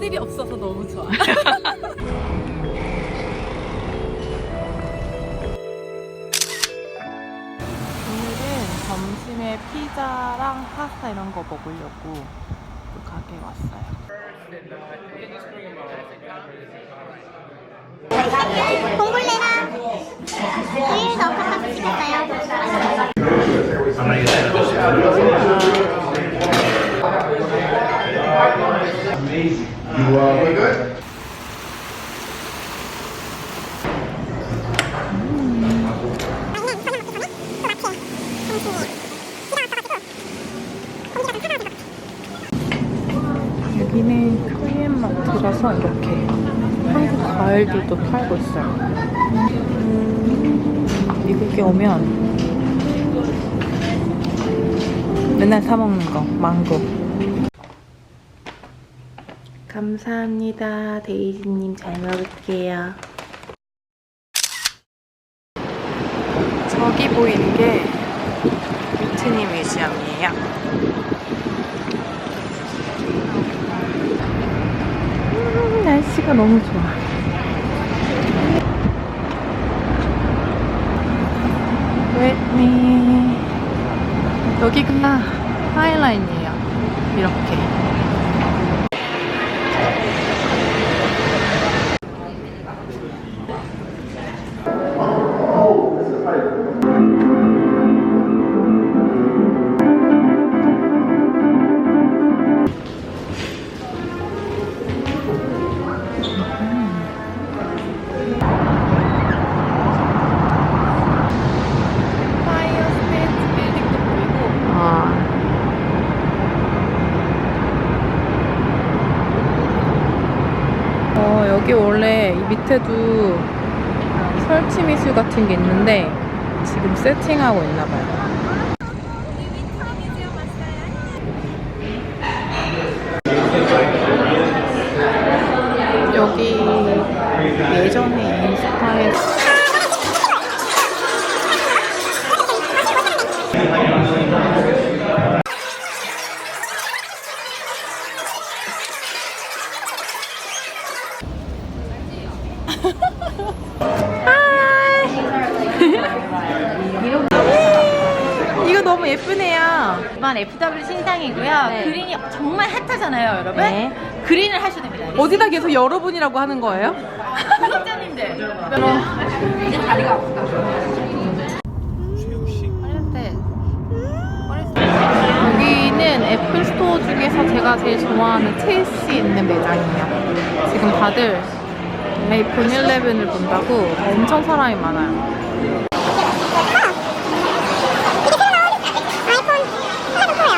애들이 없어서 너무 좋아. 오늘은 점심에 피자랑 파스타 이런 거 먹으려고 그 가게에 왔어요. 봉골레랑 우유 넣고 시켰어요. 여기는 코리안 마트라서 이렇게 한국 과일들도 팔고 있어요. 미국에 오면 맨날 사 먹는 거 망고. 감사합니다, 데이지님 잘 먹을게요. 저기 보이는 게 위트니 뮤지엄이에요. 음, 날씨가 너무 좋아. 웨니 여기가 하이라인이에요. 이렇게. 어, 여기 원래 이 밑에도 설치 미술 같은 게 있는데 지금 세팅하고 있나 봐요. 여기 예전에 인스타에 FW 신상이고요. 네. 그린이 정말 핫하잖아요, 여러분. 네. 그린을 하셔야 됩니다. 어디다 계속 여러분이라고 하는 거예요? 구독자님들. 이제 다리가 아프다. 여기는 애플 스토어 중에서 제가 제일 좋아하는 첼시 있는 매장이에요. 지금 다들 아이폰 11을 본다고 엄청 사람이 많아요. 아이폰 하나도 커요.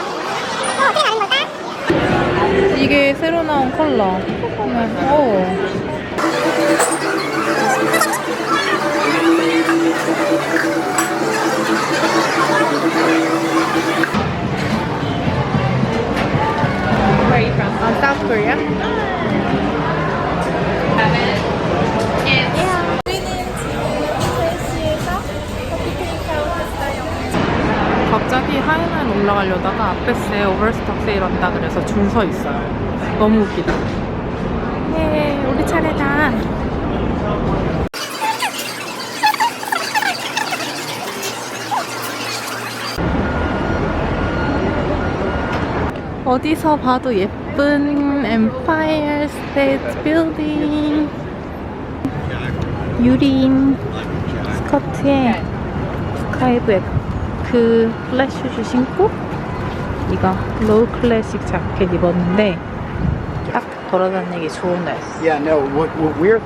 이거 어떻게 나는 걸까? 이게 새로 나온 컬러. 오. 갑자기 하이라인 올라가려다가 앞에스에 오버스톡 세일 한다 그래서 줄 서 있어요. 너무 웃기다. 예, 우리 차례다. 어디서 봐도 예쁜 엠파이어 스테이트 빌딩 유린 스커트에 스카이브 그 플랫 슈즈 신고 이거 로우 클래식 자켓 입었는데 딱 돌아다니기 좋은 날씨 Yeah, no, what, what we're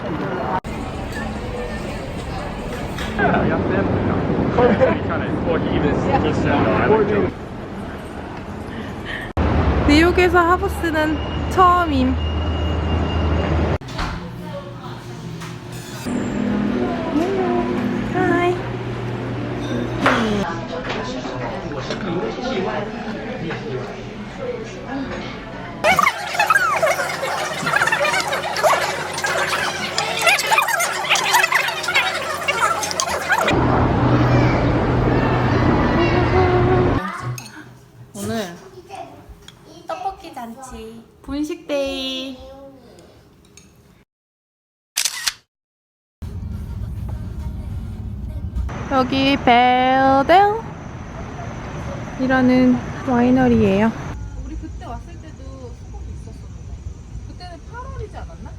뉴욕에서 하부스는 처음임 오늘 떡볶이 잔치. 분식데이. 여기 벨델 이라는 와이너리예요. 우리 그때 왔을 때도 수국이 있었었는데 그때는 8월이지 않았나?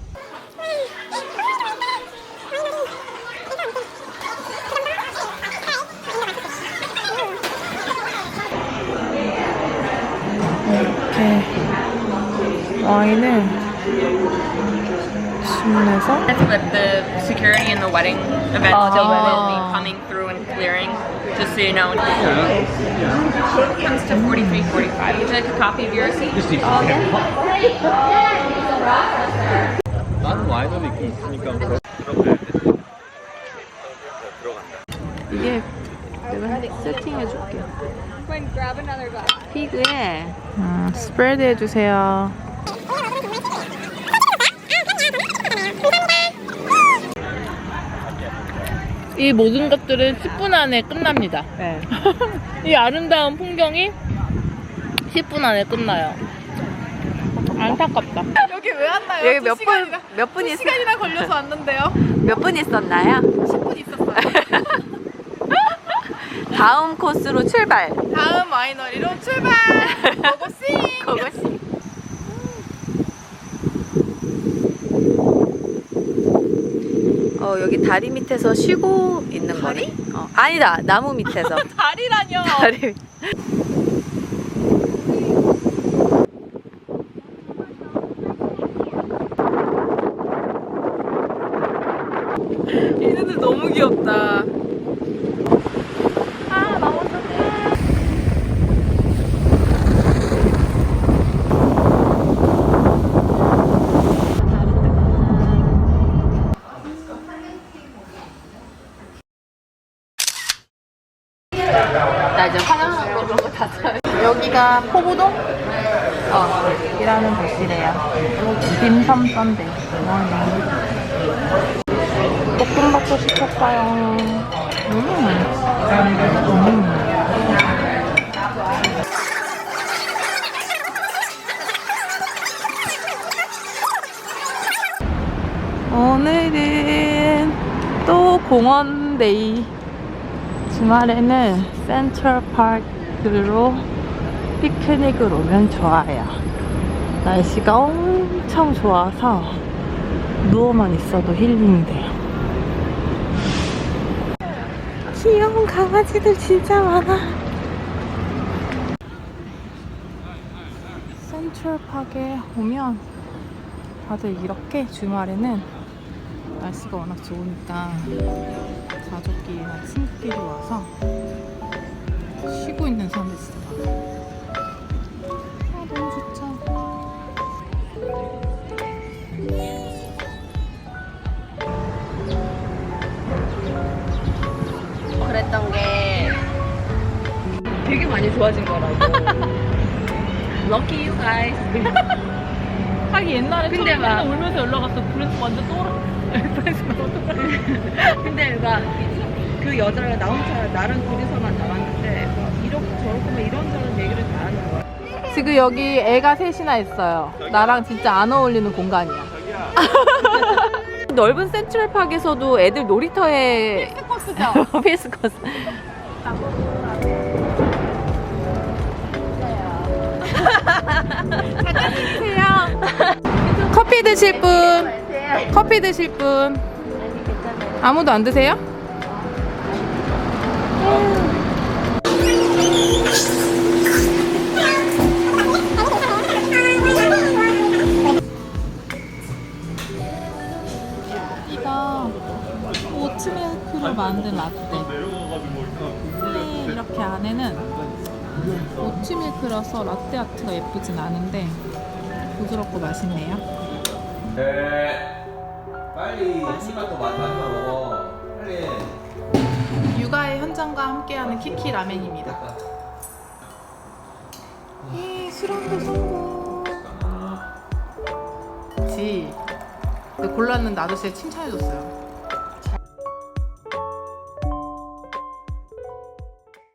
이렇게 와인을 주 문해서 With the security and the wedding event Oh. still will be coming through and clearing, just so you know. Comes to 43, 45. Would you like a copy of your receipt? 나는 와이너리 있으니까 그런 이게 내가 세팅해 줄게요. 피그에 음, 스프레드 해주세요. 이 모든 것들은 10분 안에 끝납니다. 네. 이 아름다운 풍경이 10분 안에 끝나요. 안타깝다. 여기 왜 왔나요? 여기 몇 분, 몇분 있, 시간이나 걸려서 왔는데요. 몇 분 있었나요? 10분 있었어요. 다음 코스로 출발. 다음 마이너리로 출발! 고고씨! 그것이. 어, 여기 다리 밑에서 쉬고 있는 거네. 어, 아니다. 나무 밑에서. 다리라뇨! 다리. 얘네들 너무 귀엽다. 나 이제 화장실 그런 거다 써요. 여기가 포구동? 어, 이라는 곳이래요. 딤섬 썬데. 볶음밥도 시켰어요. 음. 음. 오늘은 또 공원데이. 주말에는 센트럴파크로 피크닉을 오면 좋아요. 날씨가 엄청 좋아서 누워만 있어도 힐링이 돼요. 귀여운 강아지들 진짜 많아. 센트럴파크에 오면 다들 이렇게 주말에는 날씨가 워낙 좋으니까 가족끼리나 친구끼리 와서 쉬고 있는 사람들 진짜 많아요. 아, 너무 좋죠. 그랬던 게 되게 많이 좋아진 거라고. Lucky you guys. 하기 옛날에 근데 처음에 막- 울면서 연락 왔어. 브랜스 완전 또라. 또라. 근데 막그 여자가 나 혼자 나랑 둘이서만 나왔는데 막 이렇게 저렇게 막 이런저런 얘기를 다 하는 거야. 지금 여기 애가 셋이나 있어요. 나랑 진짜 안 어울리는 공간이야. 넓은 센트럴파크에서도 애들 놀이터에 코스죠? 필수 코스. 커피 드실 분? 커피 드실 분? 아무도 안 드세요? 이거 오트밀크로 만든 라떼. 근데 이렇게 안에는 오트밀크라서 라떼 아트가 예쁘진 않은데 부드럽고 맛있네요. 네. 빨리 한입만 더 마지막 먹어. 빨리. 육아의 현장과 함께하는 키키 라멘입니다. 이 술한도 성공. 지. 근데 골랐는데 아저씨가 칭찬해줬어요.